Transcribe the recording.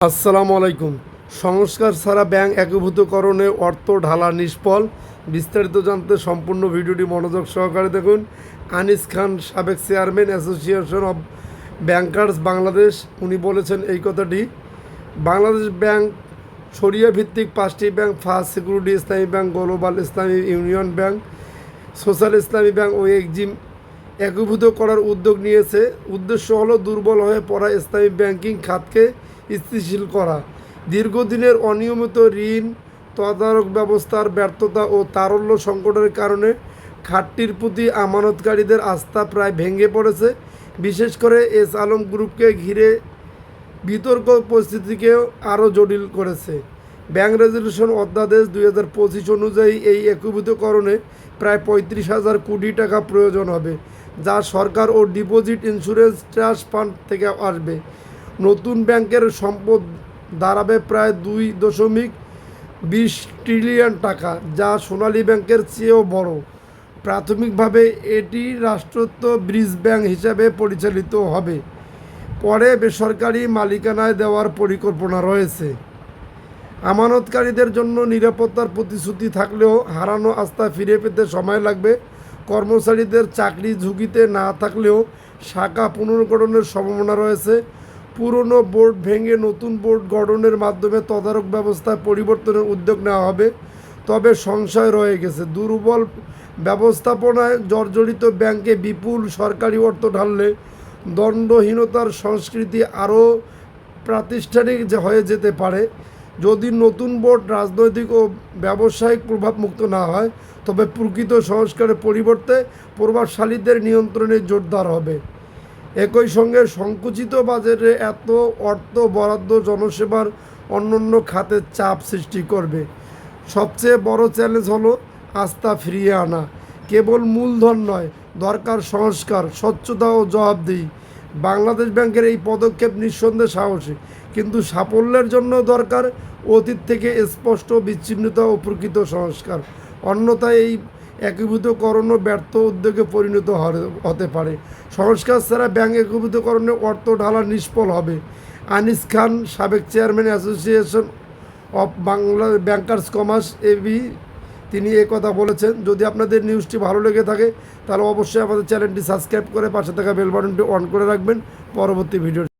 আসসালামু আলাইকুম। সংস্কার ছাড়া ব্যাংক একীভূতকরণে অর্থ ঢালা নিষ্ফল। বিস্তারিত জানতে সম্পূর্ণ ভিডিওটি মনোযোগ সহকারে দেখুন। আনিস খান, সাবেক chairman association of bankers Bangladesh, উনি বলেছেন এই কথাটি, বাংলাদেশ ব্যাংক সরিয়া ভিত্তিক পাঁচটি bank, first security Islami bank, global Islami union bank, social Islami bank ও এক্সিম একীভূত করার উদ্যোগ নিয়েছে। উদ্দেশ্য হলো দুর্বল হয়ে পড়া ইসলামী ব্যাংকিং খাতকে স্থিতিশীল করা। দীর্ঘদিনের অনিয়মিত ঋণ, তদারক ব্যবস্থার ব্যর্থতা ও তারল্য সংকটের কারণে খাতটির প্রতি আমানতকারীদের আস্থা প্রায় ভেঙে পড়েছে। বিশেষ করে এস আলম গ্রুপকে ঘিরে বিতর্ক পরিস্থিতিকে আরও জটিল করেছে। ব্যাংক রেজলিউশন অধ্যাদেশ দুই হাজার পঁচিশ অনুযায়ী এই একীভূতকরণে প্রায় পঁয়ত্রিশ হাজার কোটি টাকা প্রয়োজন হবে, যা সরকার ও ডিপোজিট ইন্স্যুরেন্স ট্রাস্ট ফান্ড থেকে আসবে। নতুন ব্যাংকের সম্পদ দাঁড়াবে প্রায় দুই দশমিক বিশ ট্রিলিয়ন টাকা, যা সোনালী ব্যাংকের চেয়েও বড়। প্রাথমিকভাবে এটি রাষ্ট্রত্ব ব্রিজ ব্যাংক হিসাবে পরিচালিত হবে। পরে বেসরকারি মালিকানায় দেওয়ার পরিকল্পনা রয়েছে। আমানতকারীদের জন্য নিরাপত্তার প্রতিশ্রুতি থাকলেও হারানো আস্থা ফিরে পেতে সময় লাগবে। কর্মচারীদের চাকরি ঝুঁকিতে না থাকলেও শাখা পুনর্গঠনের সম্ভাবনা রয়েছে। পুরনো বোর্ড ভেঙে নতুন বোর্ড গঠনের মাধ্যমে তদারক ব্যবস্থায় পরিবর্তনের উদ্যোগ নেওয়া হবে। তবে সংশয় রয়ে গেছে। দুর্বল ব্যবস্থাপনায় জর্জরিত ব্যাংকে বিপুল সরকারি অর্থ ঢাললে দণ্ডহীনতার সংস্কৃতি আরও প্রাতিষ্ঠানিক হয়ে যেতে পারে, যদি নতুন বোর্ড রাজনৈতিক ও ব্যবসায়িক প্রভাবমুক্ত না হয়, তবে প্রকৃত সংস্কারের পরিবর্তে প্রভাবশালীদের নিয়ন্ত্রণে জোরদার হবে। একই সঙ্গে সংকুচিত বাজারে এত অর্থ বরাদ্দ জনসেবার অন্যান্য খাতে চাপ সৃষ্টি করবে। সবচেয়ে বড় চ্যালেঞ্জ হলো আস্থা ফিরিয়ে আনা। কেবল মূলধন নয়, দরকার সংস্কার, স্বচ্ছতা ও জবাবদিহি। বাংলাদেশ ব্যাংকের এই পদক্ষেপ নিঃসন্দেহে সাহসী, কিন্তু সাফল্যের জন্য দরকার অতীত থেকে স্পষ্ট বিচ্ছিন্নতা ও প্রকৃত সংস্কার। অন্যথায় এই একীভূতকরণও ব্যর্থ উদ্যোগে পরিণত হতে পারে। সংস্কার ছাড়া ব্যাংক একীভূতকরণে অর্থ ঢালা নিষ্ফল হবে। আনিস খান, সাবেক chairman association of Bangla bankers commerce A B তিনি এই কথা বলেছেন। যদি আপনাদের নিউজটি ভালো লেগে থাকে, তাহলে অবশ্যই আমাদের চ্যানেলটি সাবস্ক্রাইব করে পাশে থাকা বেল বাটনটি অন করে রাখবেন। পরবর্তী ভিডিও